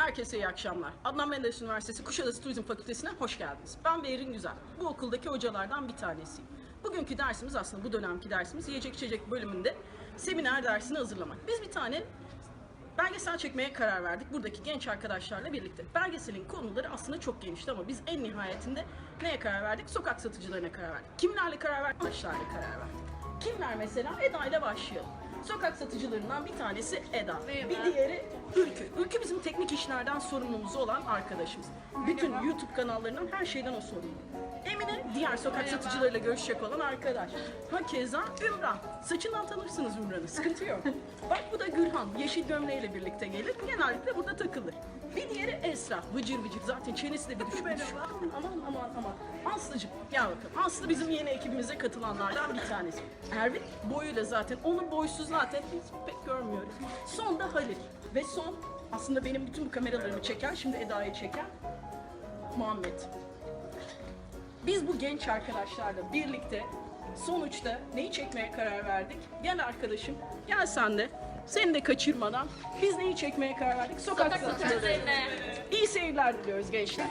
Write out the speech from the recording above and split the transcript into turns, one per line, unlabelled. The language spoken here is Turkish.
Herkese iyi akşamlar. Adnan Menderes Üniversitesi Kuşadası Turizm Fakültesi'ne hoş geldiniz. Ben Behrin Güzel. Bu okuldaki hocalardan bir tanesiyim. Bugünkü dersimiz aslında bu dönemki dersimiz yiyecek içecek bölümünde seminer dersini hazırlamak. Biz bir tane belgesel çekmeye karar verdik buradaki genç arkadaşlarla birlikte. Belgeselin konuları aslında çok genişti ama biz en nihayetinde neye karar verdik? Sokak satıcılarına karar verdik. Kimlerle karar verdik? Arkadaşlarla karar verdik. Kimler mesela? Eda ile başlayalım. Sokak satıcılarından bir tanesi Eda. Bir diğeri Ülkü. Ülkü bizim teknik işlerden sorumlumuz olan arkadaşımız. Bütün YouTube kanallarından her şeyden o sorumlu. Emine diğer sokak satıcılarıyla görüşecek olan arkadaş. Ha keza Ümran. Saçından tanırsınız Ümran'ı. Sıkıntı yok. Bak bu da Gülhan. Yeşil gömleğiyle birlikte gelir. Genellikle burada takılır. Bir diğeri Esra. Vıcır vıcır. Zaten çenesi de bir bir düşük. Aman aman aman. Aslıcığım gel bakalım. Aslı bizim yeni ekibimize katılanlardan bir tanesi. Ervin boyuyla zaten. Onun boysu zaten biz pek görmüyoruz. Son da Halil. Ve son aslında benim bütün bu kameralarımı çeken, şimdi Eda'yı çeken Muhammed. Biz bu genç arkadaşlarla birlikte sonuçta neyi çekmeye karar verdik? Gel arkadaşım, gel sen de. Seni de kaçırmadan biz neyi çekmeye karar verdik? Sokak,
Sokak
satıcıları. Seyirler diliyoruz gençler.